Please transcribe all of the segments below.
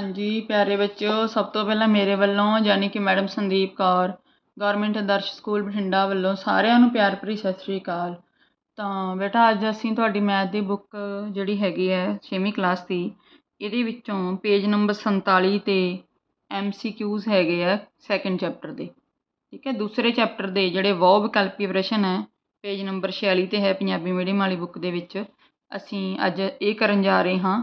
ਹਾਂਜੀ, ਪਿਆਰੇ ਬੱਚਿਓ, ਸਭ ਤੋਂ ਪਹਿਲਾਂ ਮੇਰੇ ਵੱਲੋਂ ਯਾਨੀ ਕਿ madam Sandeep Kaur government Adarsh school Bathinda ਵੱਲੋਂ ਸਾਰਿਆਂ ਨੂੰ ਪਿਆਰ ਭਰੀ ਸਤਿ ਸ਼੍ਰੀ ਅਕਾਲ। ਤਾਂ ਬੇਟਾ, ਅੱਜ ਅਸੀਂ ਤੁਹਾਡੀ ਮੈਥ ਦੀ ਬੁੱਕ ਜਿਹੜੀ ਹੈਗੀ ਹੈ ਛੇਵੀਂ ਕਲਾਸ ਦੀ, ਇਹਦੇ ਵਿੱਚੋਂ ਪੇਜ ਨੰਬਰ 47 ਤੇ ਐਮਸੀਕਿਊਜ਼ ਹੈਗੇ ਆ ਸੈਕੰਡ ਚੈਪਟਰ ਦੇ। ਠੀਕ ਹੈ, ਦੂਸਰੇ ਚੈਪਟਰ ਦੇ ਜਿਹੜੇ ਵੋ ਵਿਕਲਪੀ ਪ੍ਰਸ਼ਨ ਹੈ ਪੇਜ ਨੰਬਰ 46 ਤੇ ਹੈ ਪੰਜਾਬੀ ਮੀਡੀਅਮ ਵਾਲੀ ਬੁੱਕ ਦੇ ਵਿੱਚ, ਅਸੀਂ ਅੱਜ ਇਹ ਕਰਨ ਜਾ ਰਹੇ ਹਾਂ।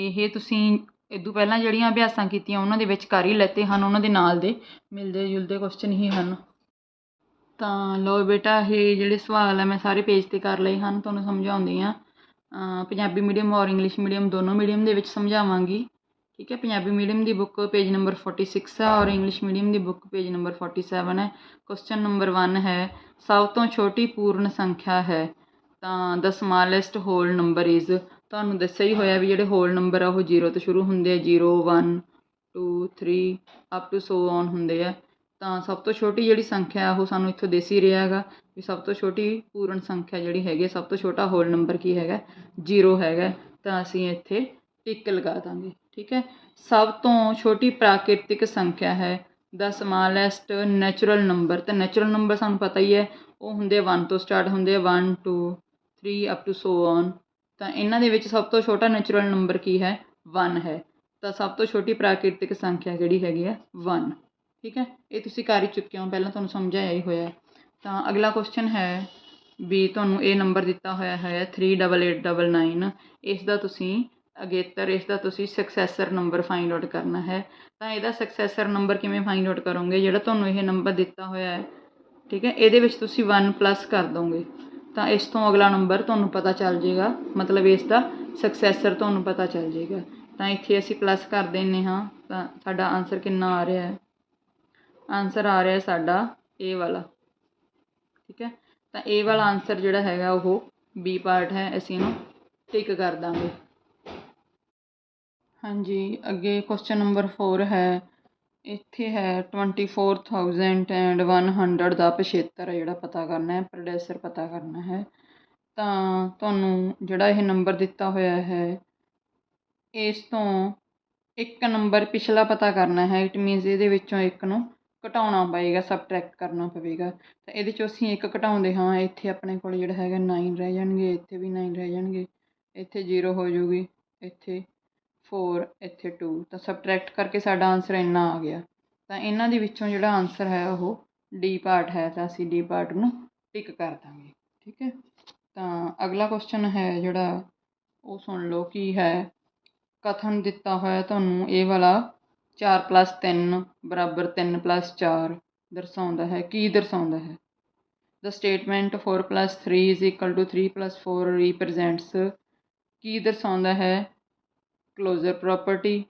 ਇਹ ਤੁਸੀਂ ਇਦੋਂ ਪਹਿਲਾਂ ਜਿਹੜੀਆਂ ਅਭਿਆਸਾਂ ਕੀਤੀਆਂ ਉਹਨਾਂ ਦੇ ਵਿੱਚ ਕਰ ਹੀ ਲੈਤੇ ਹਨ, ਉਹਨਾਂ ਦੇ ਨਾਲ ਦੇ ਮਿਲਦੇ ਜੁਲਦੇ ਕੁਸ਼ਚਨ ਹੀ ਹਨ। ਤਾਂ ਲਓ ਬੇਟਾ, ਇਹ ਜਿਹੜੇ ਸਵਾਲ ਆ ਮੈਂ ਸਾਰੇ ਪੇਜ 'ਤੇ ਕਰ ਲਏ ਹਨ, ਤੁਹਾਨੂੰ ਸਮਝਾਉਂਦੀ ਹਾਂ। ਪੰਜਾਬੀ ਮੀਡੀਅਮ ਔਰ ਇੰਗਲਿਸ਼ ਮੀਡੀਅਮ ਦੋਨੋਂ ਮੀਡੀਅਮ ਦੇ ਵਿੱਚ ਸਮਝਾਵਾਂਗੀ। ਠੀਕ ਹੈ, ਪੰਜਾਬੀ ਮੀਡੀਅਮ ਦੀ ਬੁੱਕ ਪੇਜ ਨੰਬਰ 46 ਹੈ ਔਰ ਇੰਗਲਿਸ਼ ਮੀਡੀਅਮ ਦੀ ਬੁੱਕ ਪੇਜ ਨੰਬਰ 47 ਹੈ ਕੁਐਸਚਨ ਨੰਬਰ 1 ਹੈ, ਸਭ ਤੋਂ ਛੋਟੀ ਪੂਰਨ ਸੰਖਿਆ ਹੈ। ਤਾਂ the smallest whole number is ਤੁਹਾਨੂੰ ਦੱਸਿਆ ਹੀ ਹੋਇਆ ਵੀ ਜਿਹੜੇ ਹੋਲ ਨੰਬਰ ਆ, ਉਹ ਜੀਰੋ ਤੋਂ ਸ਼ੁਰੂ ਹੁੰਦੇ ਆ 0 1 2 3 ਅਪ ਟੂ ਸੋ ਔਨ ਹੁੰਦੇ ਆ। ਤਾਂ ਸਭ ਤੋਂ ਛੋਟੀ ਜਿਹੜੀ ਸੰਖਿਆ ਉਹ ਸਾਨੂੰ ਇੱਥੋਂ ਦਿਸ ਹੀ ਰਿਹਾ ਹੈਗਾ ਵੀ ਸਭ ਤੋਂ ਛੋਟੀ ਪੂਰਨ ਸੰਖਿਆ ਜਿਹੜੀ ਹੈਗੀ ਸਭ ਤੋਂ ਛੋਟਾ ਹੋਲ ਨੰਬਰ ਕੀ ਹੈਗਾ? ਜੀਰੋ ਹੈਗਾ। ਤਾਂ ਅਸੀਂ ਇੱਥੇ ਟਿਕ ਲਗਾ ਦਾਂਗੇ, ਠੀਕ ਹੈ? ਸਭ ਤੋਂ ਛੋਟੀ ਪ੍ਰਾਕਿਰਤਿਕ ਸੰਖਿਆ ਹੈ ਦਾ ਸਮਾਲੈਸਟ ਨੈਚੁਰਲ ਨੰਬਰ ਤਾਂ ਨੈਚੁਰਲ ਨੰਬਰ ਸਾਨੂੰ ਪਤਾ ਹੀ ਹੈ, ਉਹ ਹੁੰਦੇ 1 ਤੋਂ ਸਟਾਰਟ ਹੁੰਦੇ ਆ 1 2 3 ਅਪ ਟੂ ਸੋ ਔਨ ਤਾਂ ਇਹਨਾਂ ਦੇ ਵਿੱਚ ਸਭ ਤੋਂ ਛੋਟਾ ਨੈਚੁਰਲ ਨੰਬਰ ਕੀ ਹੈ? 1 ਹੈ। ਤਾਂ ਸਭ ਤੋਂ ਛੋਟੀ ਪ੍ਰਾਕਿਰਤਿਕ ਸੰਖਿਆ ਜਿਹੜੀ ਹੈਗੀ ਹੈ? 1 ਠੀਕ ਹੈ? ਇਹ ਤੁਸੀਂ ਕਰ ਹੀ ਚੁੱਕੇ ਹੋ। ਪਹਿਲਾਂ ਤੁਹਾਨੂੰ ਸਮਝਾਇਆ ਹੀ ਹੋਇਆ ਤਾਂ ਅਗਲਾ ਕੁਐਸਚਨ ਹੈ ਵੀ ਤੁਹਾਨੂੰ ਇਹ ਨੰਬਰ ਦਿੱਤਾ ਹੋਇਆ ਹੈ 38899 ਇਸ ਦਾ ਤੁਸੀਂ ਅਗੇਤਰ, ਇਸ ਦਾ ਤੁਸੀਂ ਸਕਸੈਸਰ ਨੰਬਰ ਫਾਈਂਡ ਆਊਟ ਕਰਨਾ ਹੈ। ਤਾਂ ਇਹਦਾ ਸਕਸੈਸਰ ਨੰਬਰ ਕਿਵੇਂ ਫਾਈਂਡ ਆਊਟ ਕਰੋਗੇ? ਜਿਹੜਾ ਤੁਹਾਨੂੰ ਇਹ ਨੰਬਰ ਦਿੱਤਾ ਹੋਇਆ ਹੈ। ਠੀਕ ਹੈ? ਇਹਦੇ ਵਿੱਚ ਤੁਸੀਂ 1 ਪਲੱਸ ਕਰ ਦੋਗੇ। ਤਾਂ ਇਸ ਤੋਂ ਅਗਲਾ ਨੰਬਰ ਤੁਹਾਨੂੰ ਪਤਾ ਚੱਲ ਜਾਏਗਾ ਮਤਲਬ ਇਸ ਦਾ ਸਕਸੈਸਰ ਤੁਹਾਨੂੰ ਪਤਾ ਚੱਲ ਜਾਏਗਾ ਤਾਂ ਇੱਥੇ ਅਸੀਂ ਪਲੱਸ ਕਰ ਦਿੰਨੇ ਹਾਂ। ਤਾਂ ਸਾਡਾ ਆਨਸਰ ਕਿੰਨਾ ਆ ਰਿਹਾ ਹੈ? ਆਨਸਰ ਆ ਰਿਹਾ ਸਾਡਾ ਏ ਵਾਲਾ। ਠੀਕ ਹੈ? ਤਾਂ ਏ ਵਾਲਾ ਆਨਸਰ ਜਿਹੜਾ ਹੈਗਾ ਉਹ ਬੀ ਪਾਰਟ ਹੈ। ਅਸੀਂ ਇਹਨੂੰ ਟਿਕ ਕਰ ਦਾਂਗੇ। ਹਾਂਜੀ, ਅੱਗੇ ਕੁਐਸਚਨ ਨੰਬਰ 4 ਹੈ। ਇੱਥੇ ਹੈ 24100 ਦਾ ਪਿਛੇਤਰ ਹੈ, ਜਿਹੜਾ ਪਤਾ ਕਰਨਾ ਹੈ ਪ੍ਰੋਡੈਸਰ ਪਤਾ ਕਰਨਾ ਹੈ। ਤਾਂ ਤੁਹਾਨੂੰ ਜਿਹੜਾ ਇਹ ਨੰਬਰ ਦਿੱਤਾ ਹੋਇਆ ਹੈ, ਇਸ ਤੋਂ ਇੱਕ ਨੰਬਰ ਪਿਛਲਾ ਪਤਾ ਕਰਨਾ ਹੈ ਇਟ ਮੀਨਸ ਇਹਦੇ ਵਿੱਚੋਂ ਇੱਕ ਨੂੰ ਘਟਾਉਣਾ ਪਏਗਾ ਸਬਟਰੈਕਟ ਕਰਨਾ ਪਵੇਗਾ। ਤਾਂ ਇਹਦੇ ਚੋਂ ਅਸੀਂ ਇੱਕ ਘਟਾਉਂਦੇ ਹਾਂ, ਇੱਥੇ ਆਪਣੇ ਕੋਲ ਜਿਹੜਾ ਹੈਗਾ ਨਾਈਨ ਰਹਿ ਜਾਣਗੇ, ਇੱਥੇ ਵੀ ਨਾਈਨ ਰਹਿ ਜਾਣਗੇ, ਇੱਥੇ ਜ਼ੀਰੋ ਹੋ ਜੂਗੀ ਇੱਥੇ ਫੋਰ ਇੱਥੇ ਟੂ ਤਾਂ ਸਬਟਰੈਕਟ ਕਰਕੇ ਸਾਡਾ ਆਨਸਰ ਇੰਨਾ ਆ ਗਿਆ। ਤਾਂ ਇਹਨਾਂ ਦੇ ਵਿੱਚੋਂ ਜਿਹੜਾ ਆਨਸਰ ਹੈ ਉਹ ਡੀ ਪਾਰਟ ਹੈ, ਤਾਂ ਅਸੀਂ ਡੀ ਪਾਰਟ ਨੂੰ ਟਿਕ ਕਰ ਦਾਂਗੇ, ਠੀਕ ਹੈ? ਤਾਂ ਅਗਲਾ ਕੁਐਸਚਨ ਹੈ ਜਿਹੜਾ, ਉਹ ਸੁਣ ਲਓ ਕੀ ਹੈ? ਕਥਨ ਦਿੱਤਾ ਹੋਇਆ ਤੁਹਾਨੂੰ, ਇਹ ਵਾਲਾ 4 3 ਬਰਾਬਰ 3 4 ਦਰਸਾਉਂਦਾ ਹੈ। ਕੀ ਦਰਸਾਉਂਦਾ ਹੈ? The statement 4 3 is equal to 3 4 represents ਕੀ ਦਰਸਾਉਂਦਾ ਹੈ? Closure property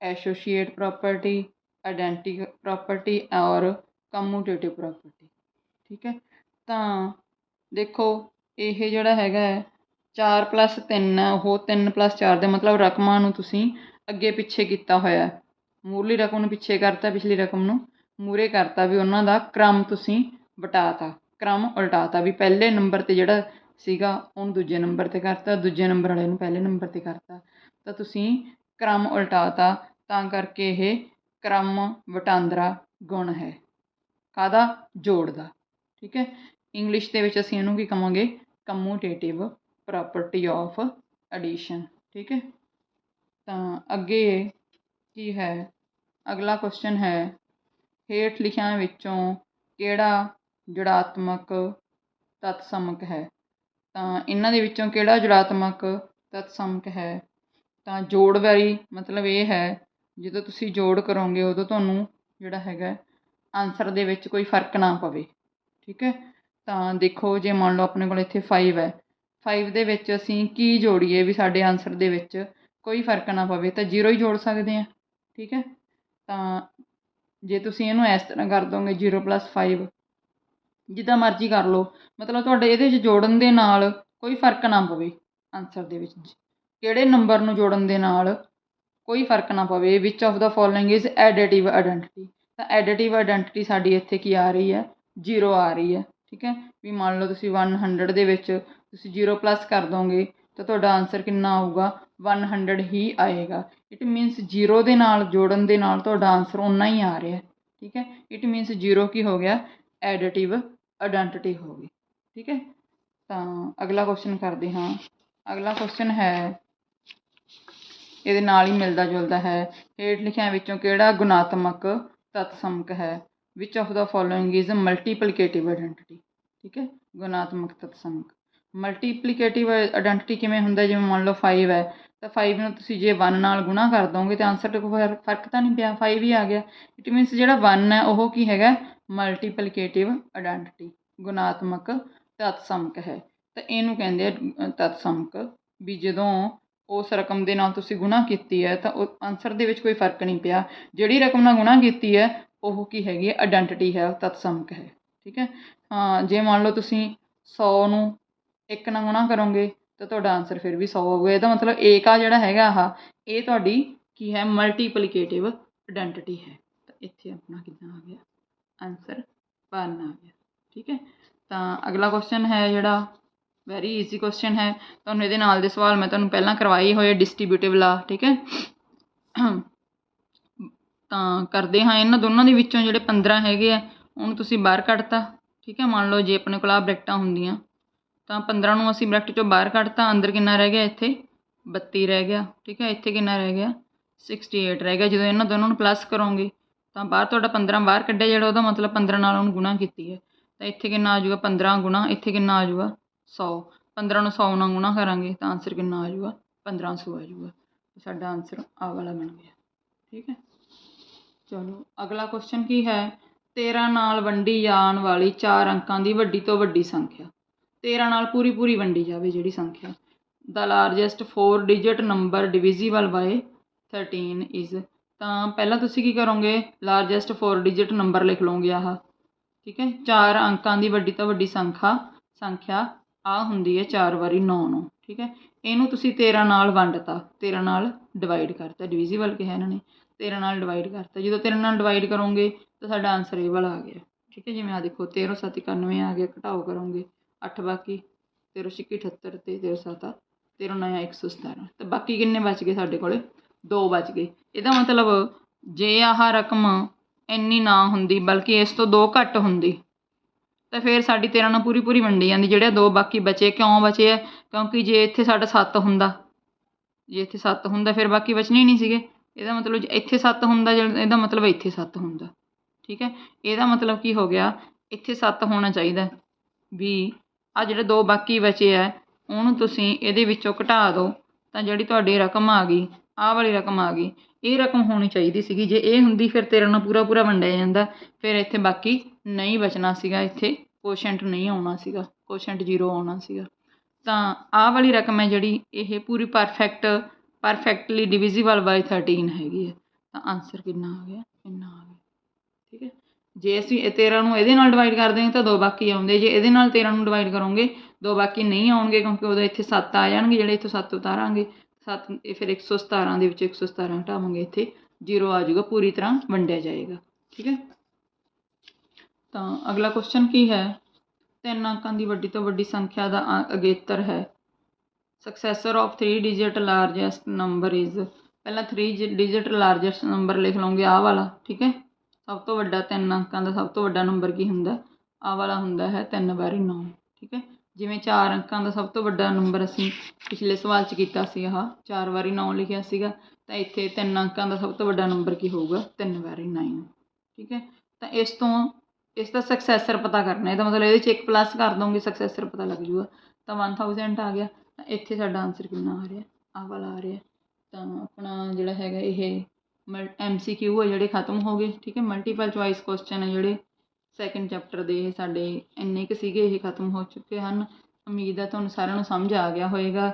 associate property identity property ਔਰ commutative ਪ੍ਰੋਪਰਟੀ ਠੀਕ ਹੈ? ਤਾਂ ਦੇਖੋ, ਇਹ ਜਿਹੜਾ ਹੈਗਾ ਹੈ 4 ਪਲੱਸ ਤਿੰਨ ਹੈ, ਉਹ ਤਿੰਨ ਪਲੱਸ ਚਾਰ ਦੇ ਮਤਲਬ ਰਕਮਾਂ ਨੂੰ ਤੁਸੀਂ ਅੱਗੇ ਪਿੱਛੇ ਕੀਤਾ ਹੋਇਆ ਮੂਰਲੀ ਰਕਮ ਨੂੰ ਪਿੱਛੇ ਕਰਤਾ, ਪਿਛਲੀ ਰਕਮ ਨੂੰ ਮੂਰੇ ਕਰਤਾ ਵੀ ਉਹਨਾਂ ਦਾ ਕ੍ਰਮ ਤੁਸੀਂ ਵਟਾਤਾ। ਕ੍ਰਮ ਉਲਟਾਤਾ ਵੀ ਪਹਿਲੇ ਨੰਬਰ 'ਤੇ ਜਿਹੜਾ ਸੀਗਾ, ਉਹਨੂੰ ਦੂਜੇ ਨੰਬਰ 'ਤੇ ਕਰਤਾ, ਦੂਜੇ ਨੰਬਰ ਵਾਲੇ ਨੂੰ ਪਹਿਲੇ ਨੰਬਰ 'ਤੇ ਕਰਤਾ। ਤਾਂ ਤੁਸੀਂ ਕ੍ਰਮ ਉਲਟਾਤਾ, ਤਾਂ ਕਰਕੇ ਇਹ ਕ੍ਰਮ ਵਟਾਂਦਰਾ ਗੁਣ ਹੈ। ਕਾਹਦਾ? ਜੋੜ ਦਾ। ਠੀਕ ਹੈ? ਇੰਗਲਿਸ਼ ਦੇ ਵਿੱਚ ਅਸੀਂ ਇਹਨੂੰ ਕੀ ਕਹਾਂਗੇ ਕਮੂਟੇਟਿਵ ਪ੍ਰਾਪਰਟੀ ਆਫ ਐਡੀਸ਼ਨ ਠੀਕ ਹੈ? ਤਾਂ ਅੱਗੇ ਕੀ ਹੈ? ਅਗਲਾ ਕੁਐਸਚਨ ਹੈ, ਹੇਠ ਲਿਖਿਆਂ ਵਿੱਚੋਂ ਕਿਹੜਾ ਜੁੜਾਤਮਕ ਤਤਸਮਕ ਹੈ? ਤਾਂ ਇਹਨਾਂ ਦੇ ਵਿੱਚੋਂ ਕਿਹੜਾ ਜੁੜਾਤਮਕ ਤਤਸਮਕ ਹੈ? ਤਾਂ ਜੋੜ ਵਾਰੀ ਮਤਲਬ ਇਹ ਹੈ, ਜਦੋਂ ਤੁਸੀਂ ਜੋੜ ਕਰੋਗੇ ਉਦੋਂ ਤੁਹਾਨੂੰ ਜਿਹੜਾ ਹੈਗਾ ਆਨਸਰ ਦੇ ਵਿੱਚ ਕੋਈ ਫ਼ਰਕ ਨਾ ਪਵੇ। ਠੀਕ ਹੈ? ਤਾਂ ਦੇਖੋ, ਜੇ ਮੰਨ ਲਓ ਆਪਣੇ ਕੋਲ ਇੱਥੇ 5 ਹੈ 5 ਦੇ ਵਿੱਚ ਅਸੀਂ ਕੀ ਜੋੜੀਏ ਵੀ ਸਾਡੇ ਆਨਸਰ ਦੇ ਵਿੱਚ ਕੋਈ ਫ਼ਰਕ ਨਾ ਪਵੇ, ਤਾਂ ਜ਼ੀਰੋ ਹੀ ਜੋੜ ਸਕਦੇ ਆ ਠੀਕ ਹੈ? ਤਾਂ ਜੇ ਤੁਸੀਂ ਇਹਨੂੰ ਇਸ ਤਰ੍ਹਾਂ ਕਰ ਦੋਗੇ 0 5 ਜਿੱਦਾਂ ਮਰਜ਼ੀ ਕਰ ਲਓ। ਮਤਲਬ ਤੁਹਾਡੇ ਇਹਦੇ 'ਚ ਜੋੜਨ ਦੇ ਨਾਲ ਕੋਈ ਫ਼ਰਕ ਨਾ ਪਵੇ ਆਨਸਰ ਦੇ ਵਿੱਚ। ਕਿਹੜੇ ਨੰਬਰ ਨੂੰ ਜੋੜਨ ਦੇ ਨਾਲ ਕੋਈ ਫ਼ਰਕ ਨਾ ਪਵੇ। Which of the following is additive identity ਤਾਂ ਐਡੀਟਿਵ ਆਇਡੈਂਟੀਟੀ ਸਾਡੀ ਇੱਥੇ ਕੀ ਆ ਰਹੀ ਹੈ? ਜੀਰੋ ਆ ਰਹੀ ਹੈ। ਠੀਕ ਹੈ? ਵੀ ਮੰਨ ਲਓ ਤੁਸੀਂ 100 ਦੇ ਵਿੱਚ ਤੁਸੀਂ ਜੀਰੋ ਪਲੱਸ ਕਰ ਦੋਗੇ, ਤਾਂ ਤੁਹਾਡਾ ਆਨਸਰ ਕਿੰਨਾ ਆਊਗਾ? 100 ਹੀ ਆਏਗਾ। ਇਟ ਮੀਨਸ ਜ਼ੀਰੋ ਦੇ ਨਾਲ, ਜੋੜਨ ਦੇ ਨਾਲ ਤੁਹਾਡਾ ਆਨਸਰ ਉਨਾ ਹੀ ਆ ਰਿਹਾ। ਠੀਕ ਹੈ? ਇਟ ਮੀਨਸ ਜ਼ੀਰੋ ਕੀ ਹੋ ਗਿਆ? ਐਡੀਟਿਵ ਆਇਡੈਂਟੀਟੀ ਹੋ ਗਈ, ਠੀਕ ਹੈ? ਤਾਂ ਅਗਲਾ ਕੁਐਸਚਨ ਕਰਦੇ ਹਾਂ। ਅਗਲਾ ਕੁਐਸਚਨ ਹੈ, ਇਹਦੇ ਨਾਲ ਹੀ ਮਿਲਦਾ ਜੁਲਦਾ ਹੈ। ਹੇਠ ਲਿਖਿਆਂ ਵਿੱਚੋਂ ਕਿਹੜਾ ਗੁਣਾਤਮਕ ਤਤਸਮਕ ਹੈ? Which of the following is multiplicative identity ਠੀਕ ਹੈ? ਗੁਣਾਤਮਕ ਤਤਸਮਕ। ਮਲਟੀਪਲੀਕੇਟਿਵ ਆਇਡੈਂਟੀਟੀ ਕਿਵੇਂ ਹੁੰਦਾ ਜਿਵੇਂ ਮੰਨ ਲਓ 5 ਹੈ, ਤਾਂ 5 ਨੂੰ ਤੁਸੀਂ ਜੇ 1 ਨਾਲ ਗੁਣਾ ਕਰ ਦੋਗੇ ਤਾਂ ਆਨਸਰ 'ਤੇ ਕੋਈ ਫਰ- ਫ਼ਰਕ ਤਾਂ ਨਹੀਂ ਪਿਆ। 5 ਹੀ ਆ ਗਿਆ। ਇਟ ਮੀਨਸ ਜਿਹੜਾ 1 ਹੈ, ਉਹ ਕੀ ਹੈਗਾ? ਮਲਟੀਪਲੀਕੇਟਿਵ ਆਇਡੈਂਟੀਟੀ ਗੁਣਾਤਮਕ ਤਤਸਮਕ ਹੈ। ਤਾਂ ਇਹਨੂੰ ਕਹਿੰਦੇ ਆ ਅ, ਤਤਸਮਕ ਵੀ ਜਦੋਂ ਉਸ ਰਕਮ ਦੇ ਨਾਲ ਤੁਸੀਂ ਗੁਣਾ ਕੀਤੀ ਹੈ ਤਾਂ ਉਹ ਆਨਸਰ ਦੇ ਵਿੱਚ ਕੋਈ ਫ਼ਰਕ ਨਹੀਂ ਪਿਆ। ਜਿਹੜੀ ਰਕਮ ਨਾਲ ਗੁਣਾ ਕੀਤੀ ਹੈ ਉਹ ਕੀ ਹੈਗੀ ਹੈ? ਆਇਡੈਂਟੀਟੀ ਹੈ ਉਹ ਤਤਸਮਕ ਹੈ। ਠੀਕ ਹੈ? ਹਾਂ ਜੇ ਮੰਨ ਲਓ ਤੁਸੀਂ 100 ਨੂੰ ਇੱਕ ਨਾਲ ਗੁਣਾ ਕਰੋਗੇ ਤਾਂ ਤੁਹਾਡਾ ਆਨਸਰ ਫਿਰ ਵੀ 100 ਹੋਊਗਾ। ਇਹਦਾ ਮਤਲਬ ਏਕਾ ਜਿਹੜਾ ਹੈਗਾ ਆਹ ਇਹ ਤੁਹਾਡੀ ਕੀ ਹੈ? ਮਲਟੀਪਲੀਕੇਟਿਵ ਆਇਡੈਂਟੀਟੀ ਹੈ। ਤਾਂ ਇੱਥੇ ਆਪਣਾ ਕਿੱਦਾਂ ਆ ਗਿਆ? ਆਨਸਰ ਵਨ ਆ ਗਿਆ। ਠੀਕ ਹੈ? ਤਾਂ ਅਗਲਾ ਕੁਐਸਚਨ ਹੈ ਜਿਹੜਾ ਵੈਰੀ ਈਜ਼ੀ ਕੁਐਸਚਨ ਹੈ। ਤੁਹਾਨੂੰ ਇਹਦੇ ਨਾਲ ਦੇ ਸਵਾਲ ਮੈਂ ਤੁਹਾਨੂੰ ਪਹਿਲਾਂ ਕਰਵਾਏ ਹੋਏ ਡਿਸਟ੍ਰੀਬਿਊਟਿਵ ਲਾ, ਠੀਕ ਹੈ? ਤਾਂ ਕਰਦੇ ਹਾਂ ਇਹਨਾਂ ਦੋਨਾਂ ਦੇ ਵਿੱਚੋਂ ਜਿਹੜੇ 15 ਹੈਗੇ ਆ, ਉਹਨੂੰ ਤੁਸੀਂ ਬਾਹਰ ਕੱਢਤਾ, ਠੀਕ ਹੈ? ਮੰਨ ਲਓ ਜੇ ਆਪਣੇ ਕੋਲ ਆ ਬ੍ਰੈਕਟਾਂ ਹੁੰਦੀਆਂ। ਤਾਂ 15 ਨੂੰ ਅਸੀਂ ਬ੍ਰੈਕਟ ਚੋਂ ਬਾਹਰ ਕੱਢਤਾ, ਅੰਦਰ ਕਿੰਨਾ ਰਹਿ ਗਿਆ? ਇੱਥੇ 32 ਰਹਿ ਗਿਆ, ਠੀਕ ਹੈ? ਇੱਥੇ ਕਿੰਨਾ ਰਹਿ ਗਿਆ? 68 ਰਹਿ ਗਿਆ। ਜਦੋਂ ਇਹਨਾਂ ਦੋਨਾਂ ਨੂੰ ਪਲੱਸ ਕਰੋਗੇ ਤਾਂ ਬਾਹਰ ਤੁਹਾਡਾ 15 ਬਾਹਰ ਕੱਢਿਆ ਜਿਹੜਾ ਉਹਦਾ ਮਤਲਬ 15 ਨਾਲ ਉਹਨੂੰ ਗੁਣਾ ਕੀਤੀ ਹੈ। ਤਾਂ ਇੱਥੇ ਕਿੰਨਾ ਆ ਜਾਊਗਾ? 15 ਗੁਣਾ, ਇੱਥੇ ਕਿੰਨਾ ਆ ਜਾਊਗਾ? ਸੌ। ਪੰਦਰਾਂ ਨੂੰ ਸੌ ਨਾਲ ਗੁਣਾ ਕਰਾਂਗੇ ਤਾਂ ਆਨਸਰ ਕਿੰਨਾ ਆ ਜਾਊਗਾ? 1500 ਆ ਜਾਊਗਾ। ਸਾਡਾ ਆਨਸਰ ਆ ਵਾਲਾ ਬਣ ਗਿਆ। ਠੀਕ ਹੈ? ਚਲੋ, ਅਗਲਾ ਕੁਐਸਚਨ ਕੀ ਹੈ? 13 ਨਾਲ ਵੰਡੀ ਜਾਣ ਵਾਲੀ ਚਾਰ ਅੰਕਾਂ ਦੀ ਵੱਡੀ ਤੋਂ ਵੱਡੀ ਸੰਖਿਆ। 13 ਨਾਲ ਪੂਰੀ ਪੂਰੀ ਵੰਡੀ ਜਾਵੇ ਜਿਹੜੀ ਸੰਖਿਆ। The largest 4 digit number divisible by 13 is ਤਾਂ ਪਹਿਲਾਂ ਤੁਸੀਂ ਕੀ ਕਰੋਗੇ? ਲਾਰਜੈਸਟ ਫੋਰ ਡਿਜਿਟ ਨੰਬਰ ਲਿਖ ਲਓਗੇ ਆਹ। ਠੀਕ ਹੈ? ਚਾਰ ਅੰਕਾਂ ਦੀ ਵੱਡੀ ਤੋਂ ਵੱਡੀ ਸੰਖਿਆ ਸੰਖਿਆ ਆ ਹੁੰਦੀ ਹੈ ਚਾਰ ਵਾਰੀ 9 ਨੂੰ। ਠੀਕ ਹੈ? ਇਹਨੂੰ ਤੁਸੀਂ 13 ਨਾਲ ਵੰਡਤਾ। 13 ਨਾਲ ਡਿਵਾਈਡ ਕਰਤਾ। ਡਿਵੀਜ਼ੀਬਲ ਕਿਹਾ ਇਹਨਾਂ ਨੇ। 13 ਨਾਲ ਡਿਵਾਈਡ ਕਰਤਾ। ਜਦੋਂ 13 ਨਾਲ ਡਿਵਾਈਡ ਕਰੋਗੇ, ਤਾਂ ਸਾਡਾ ਆਨਸਰ ਇਹ ਵਾਲਾ ਆ ਗਿਆ। ਠੀਕ ਹੈ? ਜਿਵੇਂ ਆ ਦੇਖੋ 13 ਸੱਤ 91 ਆ ਗਿਆ, ਘਟਾਓ ਕਰੋਗੇ। 8 ਬਾਕੀ 13 ਛਿੱਕੀ 78 ਤੇ 13 ਸੱਤ 13 ਨਇਆ 117 ਤਾਂ ਬਾਕੀ ਕਿੰਨੇ ਬਚ ਗਏ ਸਾਡੇ ਕੋਲੇ? ਦੋ ਬਚ ਗਏ। ਇਹਦਾ ਮਤਲਬ ਜੇ ਆਹ ਰਕਮ ਇੰਨੀ ਨਾ ਹੁੰਦੀ, ਬਲਕਿ ਇਸ ਤੋਂ ਦੋ ਘੱਟ ਹੁੰਦੀ, ਤਾਂ ਫਿਰ ਸਾਡੀ 13 ਨਾਲ ਪੂਰੀ ਪੂਰੀ ਵੰਡੀ ਜਾਂਦੀ, ਜਿਹੜੇ ਦੋ ਬਾਕੀ ਬਚੇ, ਕਿਉਂ ਬਚੇ ਆ? ਕਿਉਂਕਿ ਜੇ ਇੱਥੇ ਸਾਡਾ 7 ਹੁੰਦਾ, ਜੇ ਇੱਥੇ 7 ਹੁੰਦਾ, ਫਿਰ ਬਾਕੀ ਬਚਣੇ ਹੀ ਨਹੀਂ ਸੀਗੇ। ਇਹਦਾ ਮਤਲਬ ਜੇ ਇੱਥੇ 7 ਹੁੰਦਾ ਜਿਹੜਾ ਇਹਦਾ ਮਤਲਬ ਇੱਥੇ 7 ਹੁੰਦਾ, ਠੀਕ ਹੈ? ਇਹਦਾ ਮਤਲਬ ਕੀ ਹੋ ਗਿਆ? ਇੱਥੇ 7 ਹੋਣਾ ਚਾਹੀਦਾ ਵੀ ਆ ਜਿਹੜੇ ਦੋ ਬਾਕੀ ਬਚੇ ਆ, ਉਹਨੂੰ ਤੁਸੀਂ ਇਹਦੇ ਵਿੱਚੋਂ ਘਟਾ ਦਿਓ, ਤਾਂ ਜਿਹੜੀ ਤੁਹਾਡੀ ਰਕਮ ਆ ਗਈ ਆਹ ਵਾਲੀ ਰਕਮ ਆ ਗਈ। ਇਹ ਰਕਮ ਹੋਣੀ ਚਾਹੀਦੀ ਸੀਗੀ। ਜੇ ਇਹ ਹੁੰਦੀ, ਫਿਰ 13 ਨਾਲ ਪੂਰਾ ਪੂਰਾ ਵੰਡਿਆ ਜਾਂਦਾ। ਫਿਰ ਇੱਥੇ ਬਾਕੀ ਨਹੀਂ ਬਚਣਾ ਸੀਗਾ। ਇੱਥੇ ਕੋਸ਼ੈਂਟ ਨਹੀਂ ਆਉਣਾ ਸੀਗਾ। ਕੋਸ਼ੈਂਟ ਜ਼ੀਰੋ ਆਉਣਾ ਸੀਗਾ। ਤਾਂ ਆਹ ਵਾਲੀ ਰਕਮ ਹੈ ਜਿਹੜੀ, ਇਹ ਪੂਰੀ ਪਰਫੈਕਟ ਪਰਫੈਕਟਲੀ ਡਿਵੀਜ਼ੀਬਲ ਬਾਈ 13 ਹੈਗੀ ਹੈ। ਤਾਂ ਆਨਸਰ ਕਿੰਨਾ ਆ ਗਿਆ? ਇੰਨਾ ਆ ਗਿਆ? ਠੀਕ ਹੈ? ਜੇ ਅਸੀਂ ਇਹ 13 ਨੂੰ ਇਹਦੇ ਨਾਲ ਡਿਵਾਈਡ ਕਰਦੇ ਹਾਂ ਤਾਂ ਦੋ ਬਾਕੀ ਆਉਂਦੇ। ਜੇ ਇਹਦੇ ਨਾਲ 13 ਨੂੰ ਡਿਵਾਈਡ ਕਰੋਗੇ, ਦੋ ਬਾਕੀ ਨਹੀਂ ਆਉਣਗੇ ਕਿਉਂਕਿ ਉਹਦਾ ਇੱਥੇ 7 ਆ ਜਾਣਗੇ। ਜਿਹੜੇ ਇੱਥੋਂ 7 ਉਤਾਰਾਂਗੇ 7 ਇਹ ਫਿਰ 117 ਦੇ ਵਿੱਚ 117 ਹਟਾਵਾਂਗੇ ਇੱਥੇ, ਜ਼ੀਰੋ ਆ ਜਾਊਗਾ, ਪੂਰੀ ਤਰ੍ਹਾਂ ਵੰਡਿਆ ਜਾਏਗਾ, ਠੀਕ ਹੈ? ਤਾਂ ਅਗਲਾ ਕੁਐਸਚਨ ਕੀ ਹੈ? ਤਿੰਨ ਅੰਕਾਂ ਦੀ ਵੱਡੀ ਤੋਂ ਵੱਡੀ ਸੰਖਿਆ ਦਾ ਅਗੇਤਰ ਹੈ। Successor of 3 digit largest number is ਪਹਿਲਾਂ 3 ਡਿਜਿਟ ਲਾਰਜੈਸਟ ਨੰਬਰ ਲਿਖ ਲਓਗੇ, ਆਹ ਵਾਲਾ, ਠੀਕ ਹੈ? ਸਭ ਤੋਂ ਵੱਡਾ ਤਿੰਨ ਅੰਕਾਂ ਦਾ ਸਭ ਤੋਂ ਵੱਡਾ ਨੰਬਰ ਕੀ ਹੁੰਦਾ? ਆਹ ਵਾਲਾ ਹੁੰਦਾ ਹੈ 3 ਵਾਰੀ 9 ਠੀਕ ਹੈ? ਜਿਵੇਂ ਚਾਰ ਅੰਕਾਂ ਦਾ ਸਭ ਤੋਂ ਵੱਡਾ ਨੰਬਰ ਅਸੀਂ ਪਿਛਲੇ ਸਵਾਲ 'ਚ ਕੀਤਾ ਸੀ ਆਹ। 4 ਵਾਰੀ ਨੌ ਲਿਖਿਆ ਸੀਗਾ, ਤਾਂ ਇੱਥੇ ਤਿੰਨ ਅੰਕਾਂ ਦਾ ਸਭ ਤੋਂ ਵੱਡਾ ਨੰਬਰ ਕੀ ਹੋਊਗਾ? ਤਿੰਨ ਵਾਰੀ ਨਾਈਨ ਠੀਕ ਹੈ? ਤਾਂ ਇਸ ਤੋਂ, ਇਸ ਦਾ ਸਕਸੈਸਰ ਪਤਾ ਕਰਨਾ। ਇਹਦਾ ਮਤਲਬ ਇਹਦੇ 'ਚ ਇੱਕ ਪਲੱਸ ਕਰ ਦੋਗੇ ਸਕਸੈਸਰ ਪਤਾ ਲੱਗ ਜੂਗਾ ਤਾਂ 1000 ਆ ਗਿਆ। ਤਾਂ ਇੱਥੇ ਸਾਡਾ ਆਨਸਰ ਕਿੰਨਾ ਆ ਰਿਹਾ? ਆਹ ਵਾਲਾ ਆ ਰਿਹਾ। ਤਾਂ ਆਪਣਾ ਜਿਹੜਾ ਹੈਗਾ ਇਹ ਐਮ ਸੀ ਕਿਊ ਹੈ ਜਿਹੜੇ ਖਤਮ ਹੋ ਗਏ। ਠੀਕ ਹੈ? ਮਲਟੀਪਲ ਚੁਆਇਸ ਕੁਐਸਚਨ ਆ ਜਿਹੜੇ। ਸੈਕਿੰਡ ਚੈਪਟਰ ਦੇ ਇਹ ਸਾਡੇ ਇੰਨੇ ਕੁ ਸੀਗੇ, ਇਹ ਖਤਮ ਹੋ ਚੁੱਕੇ ਹਨ। ਉਮੀਦ ਹੈ ਤੁਹਾਨੂੰ ਸਾਰਿਆਂ ਨੂੰ ਸਮਝ ਆ ਗਿਆ ਹੋਵੇਗਾ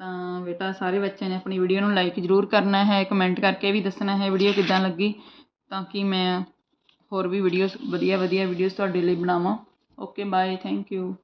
ਤਾਂ ਬੇਟਾ, ਸਾਰੇ ਬੱਚਿਆਂ ਨੇ ਆਪਣੀ ਵੀਡੀਓ ਨੂੰ ਲਾਈਕ ਜ਼ਰੂਰ ਕਰਨਾ ਹੈ ਕਮੈਂਟ ਕਰਕੇ ਵੀ ਦੱਸਣਾ ਹੈ ਵੀਡੀਓ ਕਿੱਦਾਂ ਲੱਗੀ, ਤਾਂ ਕਿ ਮੈਂ ਹੋਰ ਵੀ ਵੀਡੀਓਜ਼ ਵਧੀਆ ਵਧੀਆ ਵੀਡੀਓਜ਼ ਤੁਹਾਡੇ ਲਈ ਬਣਾਵਾਂ। Okay bye thank you